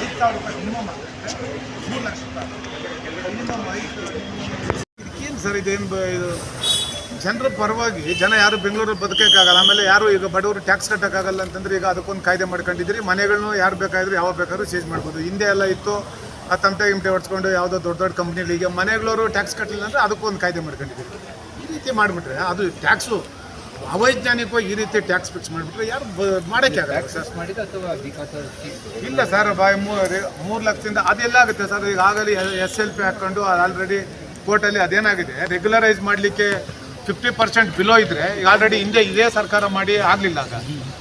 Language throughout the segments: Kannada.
ಐದು ಸಾವಿರ ರೂಪಾಯಿ ಮಿನಿಮಮ್ ಏನು ಸರ್ ಇದೇನು ಇದು? ಜನರ ಪರವಾಗಿ ಜನ ಯಾರು ಬೆಂಗಳೂರಲ್ಲಿ ಬದುಕೋಕ್ಕಾಗಲ್ಲ, ಆಮೇಲೆ ಯಾರು ಈಗ ಬಡವರು ಟ್ಯಾಕ್ಸ್ ಕಟ್ಟೋಕ್ಕಾಗಲ್ಲ ಅಂತಂದ್ರೆ ಈಗ ಅದಕ್ಕೊಂದು ಕಾಯ್ದೆ ಮಾಡ್ಕೊಂಡಿದ್ದೀರಿ. ಮನೆಗಳನ್ನು ಯಾರು ಬೇಕಾದ್ರೂ ಯಾವಾಗ ಬೇಕಾದ್ರೂ ಚೇಂಜ್ ಮಾಡ್ಬೋದು. ಹಿಂದೆ ಎಲ್ಲ ಇತ್ತು, ಆ ತಮಟೆ ಗಿಮಟೆ ಹೊಡ್ಸ್ಕೊಂಡು ಯಾವುದೋ ದೊಡ್ಡ ದೊಡ್ಡ ಕಂಪ್ನಿಗಳಿಗೆ ಮನೆಗಳವರು ಟ್ಯಾಕ್ಸ್ ಕಟ್ಟಲಿಲ್ಲ ಅಂದರೆ ಅದಕ್ಕೊಂದು ಕಾಯ್ದೆ ಮಾಡ್ಕೊಂಡಿದ್ದೀವಿ ಈ ರೀತಿ ಮಾಡಿಬಿಟ್ರೆ ಅದು ಟ್ಯಾಕ್ಸು ಅವೈಜ್ಞಾನಿಕವಾಗಿ ಈ ರೀತಿ ಟ್ಯಾಕ್ಸ್ ಫಿಕ್ಸ್ ಮಾಡಿಬಿಟ್ರೆ ಯಾರು ಮಾಡೋಕ್ಕೆ ಆಗಲ್ಲ ಸರ್ ಇಲ್ಲ ಸರ್ ಬಾಯ್ ಮೂರು ಲಕ್ಷದಿಂದ ಅದೆಲ್ಲ ಆಗುತ್ತೆ ಸರ್. ಈಗ ಆಗಲಿ ಎಸ್ ಎಲ್ ಪಿ ಹಾಕೊಂಡು ಆಲ್ರೆಡಿ ಕೋರ್ಟಲ್ಲಿ ಅದೇನಾಗಿದೆ? ರೆಗ್ಯುಲರೈಸ್ ಮಾಡಲಿಕ್ಕೆ ಫಿಫ್ಟಿ ಪರ್ಸೆಂಟ್ ಬಿಲೋ ಇದ್ರೆ ಈಗ ಆಲ್ರೆಡಿ ಹಿಂದೆ ಇದೇ ಸರ್ಕಾರ ಮಾಡಿ ಆಗಲಿಲ್ಲ ಆಗ.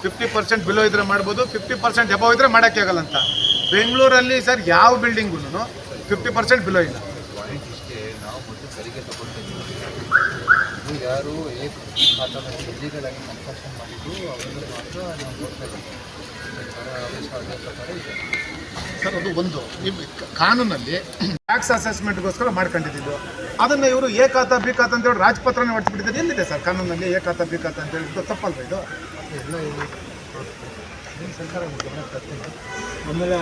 ಫಿಫ್ಟಿ ಪರ್ಸೆಂಟ್ ಬಿಲೋ ಇದ್ರೆ ಮಾಡ್ಬೋದು ಫಿಫ್ಟಿ ಪರ್ಸೆಂಟ್ ಎಬೋ ಇದ್ರೆ ಮಾಡೋಕ್ಕೆ ಆಗಲ್ಲ ಅಂತ. ಬೆಂಗಳೂರಲ್ಲಿ ಸರ್ ಯಾವ ಬಿಲ್ಡಿಂಗು ಫಿಫ್ಟಿ ಪರ್ಸೆಂಟ್ ಬಿಲೋ ಇಲ್ಲ ಪಾಯಿಂಟ್ ಇಷ್ಟೇ ನಾವು ಮೊದಲು ತೆರಿಗೆ ತಗೊಳ್ತೀವಿ ಇದು ಯಾರು ಇಲ್ಲಿಗಲ್ ಆಗಿ ಕನ್ಸ್ಟ್ರಕ್ಷನ್ ಮಾಡಿದ್ದು ಅವರಿಗೆ ಮಾತ್ರ ನಾವು ಇದೆ. ಸರ್ ಅದು ಒಂದು. ನಿಮ್ಮ ಕಾನೂನಲ್ಲಿ ಟ್ಯಾಕ್ಸ್ ಅಸೆಸ್ಮೆಂಟ್ಗೋಸ್ಕರ ಮಾಡ್ಕೊಂಡಿದ್ದು. ಅದನ್ನು ಇವರು ಏ ಖಾತ ಬಿ ಖಾತ ಅಂತ ಹೇಳಿ ರಾಜಪತ್ರನೇ ಹೊಡೆಸ್ಬಿಟ್ಟಿದ್ದಾರೆ. ಎಲ್ಲಿದೆ ಸರ್ ಕಾನೂನಲ್ಲಿ ಏ ಖಾತ ಬಿ ಖಾತ ಅಂತ ಹೇಳಿ ಇದು ತಪ್ಪಲ್ವ ಇದು? ಎಲ್ಲ ಸರ್ಕಾರ ಆಮೇಲೆ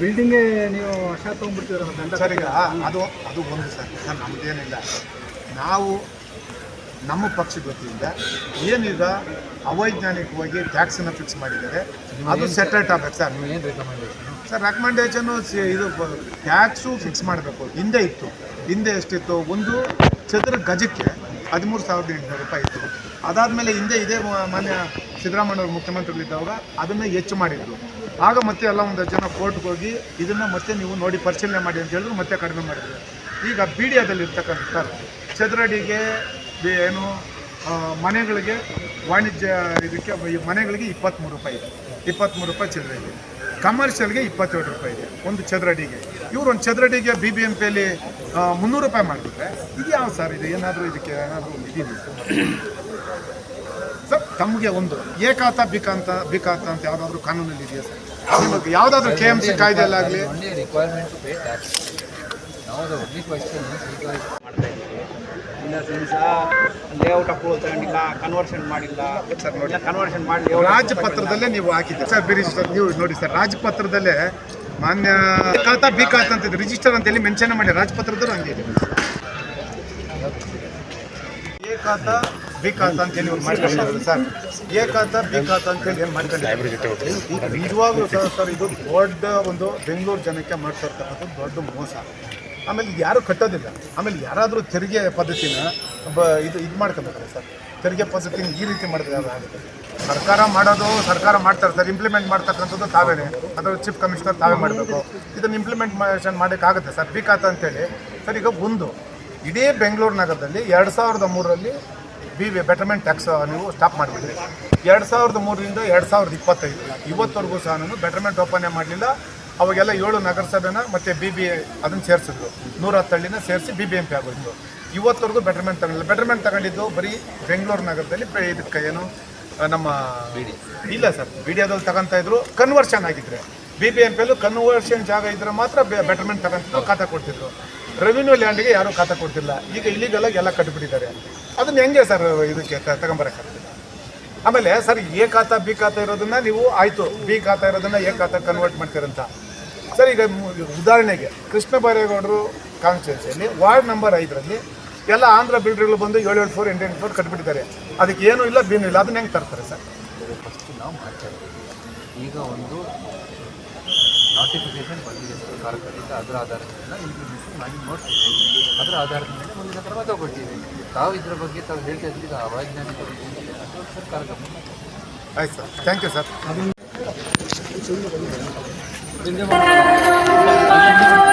ಬಿಲ್ಡಿಂಗ್ ನೀವು ವರ್ಷ ತೊಗೊಂಡ್ಬಿಡ್ತೀರ ಸರ್ ಈಗ ಅದು ಅದು ಒಂದು ಸರ್ ಸರ್ ನಮ್ಮದೇನಿಲ್ಲ ನಾವು ನಮ್ಮ ಪಕ್ಷದ ವತಿಯಿಂದ ಏನೀಗ ಅವೈಜ್ಞಾನಿಕವಾಗಿ ಟ್ಯಾಕ್ಸನ್ನು ಫಿಕ್ಸ್ ಮಾಡಿದ್ದಾರೆ. ಅದು ಸೆಟ್ರೇಟ್ ಆಗಬೇಕು ಸರ್. ನೀವು ಏನು ರೆಕಮೆಂಡೇಷನ್ ಸರ್ ರೆಕಮೆಂಡೇಶನು ಇದು ಟ್ಯಾಕ್ಸು ಫಿಕ್ಸ್ ಮಾಡಬೇಕು. ಹಿಂದೆ ಇತ್ತು. ಹಿಂದೆ ಎಷ್ಟಿತ್ತು? ಒಂದು ಚದುರ ಗಜಕ್ಕೆ ಹದಿಮೂರು ಸಾವಿರದ ಎಂಟುನೂರು ರೂಪಾಯಿ ಇತ್ತು. ಅದಾದಮೇಲೆ ಹಿಂದೆ ಇದೇ ಮಾನ್ಯ ಮಾನ್ಯ ಸಿದ್ದರಾಮಯ್ಯವ್ರು ಮುಖ್ಯಮಂತ್ರಿಗಳಿದ್ದಾಗ ಅದನ್ನು ಹೆಚ್ಚು ಮಾಡಿದ್ರು. ಆಗ ಮತ್ತೆ ಎಲ್ಲ ಒಂದು ಜನ ಕೋರ್ಟ್ಗೆ ಹೋಗಿ ಇದನ್ನು ಮತ್ತೆ ನೀವು ನೋಡಿ ಪರಿಶೀಲನೆ ಮಾಡಿ ಅಂತ ಹೇಳಿದ್ರು ಮತ್ತೆ ಕಡಿಮೆ ಮಾಡಿದ್ರು. ಈಗ ಬಿ ಡಿ ಅದಲ್ಲಿ ಇರ್ತಕ್ಕಂಥ ಸರ್ ಚದರಡಿಗೆ ಏನು ಮನೆಗಳಿಗೆ ವಾಣಿಜ್ಯ ಇದಕ್ಕೆ ಮನೆಗಳಿಗೆ ಇಪ್ಪತ್ತ್ಮೂರು ರೂಪಾಯಿ ಇದೆ. ಇಪ್ಪತ್ತ್ಮೂರು ರೂಪಾಯಿ ಚದುರಡಿ ಕಮರ್ಷಿಯಲ್ಗೆ ಇಪ್ಪತ್ತೇಳು ರೂಪಾಯಿ ಇದೆ ಒಂದು ಚದರಡಿಗೆ. ಇವರು ಒಂದು ಚದರಡಿಗೆ ಬಿ ಬಿ ಎಂ ಪಿಯಲ್ಲಿ ಮುನ್ನೂರು ರೂಪಾಯಿ ಮಾಡಿಬಿಟ್ರೆ ಇದು ಯಾವ ಸರ್ ಇದು? ಏನಾದರೂ ಇದಕ್ಕೆ ಏನಾದರೂ ಇದೀನಿ ಸರ್, ತಮಗೆ ಒಂದು ಏಕಾತ, ಬಿಕಾಂತ, ಬಿಕಾತ ಅಂತ ಯಾವುದಾದ್ರೂ ಕಾನೂನಲ್ಲಿ ಇದೆಯಾ ಸರ್? ನಿಮಗೆ ಯಾವುದಾದ್ರೂ ಕೆ ಎಂ ಸಿ ಕಾಯ್ದೆಯಲ್ಲಾಗಲಿ? ಲೇಔಟ್ ಅಪ್ರೂವಲ್ ತಗೊಂಡಿಲ್ಲ ಕನ್ವರ್ಷನ್ ಮಾಡಿಲ್ಲ. ಸರ್ ನೋಡಿ ಕನ್ವರ್ಷನ್ ಮಾಡಿ ರಾಜಪತ್ರದಲ್ಲೇ ನೀವು ಹಾಕಿದ್ದೀರಿ. ಸರ್ ಬಿರಿ ಸರ್ ನೀವು ನೋಡಿ ಸರ್ ರಾಜಪತ್ರದಲ್ಲೇ ಮಾನ್ಯ ಖಾತಾ ಬಿ ಖಾತಾ ಅಂತ ರಿಜಿಸ್ಟರ್ ಅಂತ ಹೇಳಿ ಮೆನ್ಷನ್ ಮಾಡಿ ರಾಜಪತ್ರದಲ್ಲೂ ಹಂಗೆ ಇದೆ. ಎ ಖಾತಾ ಬಿ ಖಾತಾ ಅಂತ ಹೇಳಿ ಮಾಡ್ಕೊಂಡಿದ್ದಾರೆ ಸರ್. ಎ ಖಾತಾ ಬಿ ಖಾತಾ ಅಂತ ಹೇಳಿ ಏನು ಮಾಡ್ಕೊಂಡಿದ್ದಾರೆ? ನಿಜವಾಗ್ಲೂ ಸರ್ ಸರ್ ಇದು ದೊಡ್ಡ ಒಂದು ಬೆಂಗಳೂರು ಜನಕ್ಕೆ ಮಾಡ್ತಾ ಇರ್ತಕ್ಕಂಥ ದೊಡ್ಡ ಮೋಸ. ಆಮೇಲೆ ಯಾರು ಕಟ್ಟೋದಿಲ್ಲ. ಆಮೇಲೆ ಯಾರಾದರೂ ತೆರಿಗೆ ಪದ್ಧತಿನ ಬ ಇದು ಇದು ಮಾಡ್ಕೊಬೇಕಲ್ಲ ಸರ್. ತೆರಿಗೆ ಪದ್ಧತಿನ ಈ ರೀತಿ ಮಾಡಿದ್ರೆ ಆಗುತ್ತೆ? ಸರ್ಕಾರ ಮಾಡೋದು ಸರ್ಕಾರ ಮಾಡ್ತಾರೆ ಸರ್. ಇಂಪ್ಲಿಮೆಂಟ್ ಮಾಡ್ತಕ್ಕಂಥದ್ದು ತಾವೇ ಅದರ ಚೀಫ್ ಕಮಿಷನರ್ ತಾವೇ ಮಾಡಬೇಕು. ಇದನ್ನು ಇಂಪ್ಲಿಮೆಂಟೇಷನ್ ಮಾಡೋಕ್ಕಾಗುತ್ತೆ ಸರ್. ಬಿ ಖಾತಾ ಅಂತೇಳಿ. ಸರ್, ಈಗ ಒಂದು, ಇಡೀ ಬೆಂಗಳೂರು ನಗರದಲ್ಲಿ ಎರಡು ಸಾವಿರದ ಮೂರರಲ್ಲಿ ಬಿ ವಿ ಬೆಟರ್ಮೆಂಟ್ ಟ್ಯಾಕ್ಸ್ ನೀವು ಸ್ಟಾಪ್ ಮಾಡಿಬಿಟ್ರಿ. ಎರಡು ಸಾವಿರದ ಮೂರರಿಂದ ಎರಡು ಸಾವಿರದ ಇಪ್ಪತ್ತೈದು. ಇವತ್ತವರೆಗೂ ಸಹ ನಾನು ಬೆಟರ್ಮೆಂಟ್ ಓಪನ್ ಮಾಡಲಿಲ್ಲ. ಅವಾಗೆಲ್ಲ ಏಳು ನಗರಸಭೆನ ಮತ್ತು ಬಿ ಬಿ ಅದನ್ನು ಸೇರಿಸಿದ್ರು. ನೂರ ಹತ್ತಳ್ಳಿನ ಸೇರಿಸಿ ಬಿ ಬಿ ಎಂ ಪಿ ಆಗೋಯ್ತು. ಇವತ್ತವರೆಗೂ ಬೆಟರ್ಮೆಂಟ್ ತಗೊಂಡಿಲ್ಲ. ಬೆಟರ್ಮೆಂಟ್ ತಗೊಂಡಿದ್ದು ಬರೀ ಬೆಂಗಳೂರು ನಗರದಲ್ಲಿ ಇದಕ್ಕೆ ಏನು ನಮ್ಮ ಇಲ್ಲ ಸರ್ ವಿಡಿಯೋದಲ್ಲಿ ತಗೊಂತ ಇದ್ರು. ಕನ್ವರ್ಷನ್ ಆಗಿದ್ರೆ. ಬಿ ಬಿ ಎಂ ಪಿಯಲ್ಲೂ ಕನ್ವರ್ಷನ್ ಜಾಗ ಇದ್ರೆ ಮಾತ್ರ ಬೆಟರ್ಮೆಂಟ್ ತಗೊಂತಿದ್ರು. ಖಾತಾ ಕೊಡ್ತಿದ್ರು. ರೆವಿನ್ಯೂ ಲ್ಯಾಂಡ್ಗೆ ಯಾರೂ ಖಾತಾ ಕೊಡ್ತಿಲ್ಲ. ಈಗ ಇಲ್ಲಿಗೆಲ್ಲ ಎಲ್ಲ ಕಟ್ಟಿಬಿಟ್ಟಿದ್ದಾರೆ ಅದನ್ನ ಹೆಂಗೆ ಸರ್ ಇದಕ್ಕೆ ತಗೊಂಬರಕ್ಕಾಗ್ತದೆ? ಆಮೇಲೆ ಸರ್ ಎ ಖಾತಾ ಬಿ ಖಾತಾ ಇರೋದನ್ನ ನೀವು ಆಯಿತು. ಬಿ ಖಾತಾ ಇರೋದನ್ನ ಎ ಖಾತಾ ಕನ್ವರ್ಟ್ ಮಾಡ್ತೀರಂತ. ಸರ್ ಈಗ ಉದಾಹರಣೆಗೆ ಕೃಷ್ಣ ಬೈರೇಗೌಡರು ಕಾನ್ಸ್ಟಿಟ್ಯೂನ್ಸಿಯಲ್ಲಿ ವಾರ್ಡ್ ನಂಬರ್ ಐದರಲ್ಲಿ ಎಲ್ಲ ಆಂಧ್ರ ಬಿಲ್ಡರ್ಗಳು ಬಂದು ಏಳು ಏಳು ಫೋರ್ ಎಂಟು ಎಂಟು ಫೋರ್ ಕಟ್ಬಿಟ್ಟಿದ್ದಾರೆ. ಅದಕ್ಕೆ ಏನೂ ಇಲ್ಲ ಬೀನು ಇಲ್ಲ ಅದನ್ನ ಹೆಂಗೆ ತರ್ತಾರೆ ಸರ್? ಫಸ್ಟ್ ನಾವು ಮಾಡ್ತಾ ಇದ್ದೀವಿ ಈಗ ಒಂದು ನೋಟಿಫಿಕೇಶನ್ ಬಂದಿದೆ ಸರ್ಕಾರದಿಂದ ಅದರ ಆಧಾರದ ಮೇಲೆ ಇಂಪ್ಲಿಮೆಂಟೇಷನ್ ಮಾಡಿ ನೋಡ್ತೀವಿ ಅದರ ಆಧಾರದ ಮೇಲೆ ಮುಂದಿನ ಕ್ರಮ ತಗೊಳ್ತೀವಿ. ತಾವು ಇದ್ರ ಬಗ್ಗೆ ತಾವು ಹೇಳ್ತಾ ಇದ್ರಿ ಈಗ ಅವೈಜ್ಞಾನಿಕ ಏನಿದೆ ಸರ್ಕಾರ ಗಮನ ಆಯ್ತು ಸರ್ ಥ್ಯಾಂಕ್ ಯು ಸರ್. 我给电话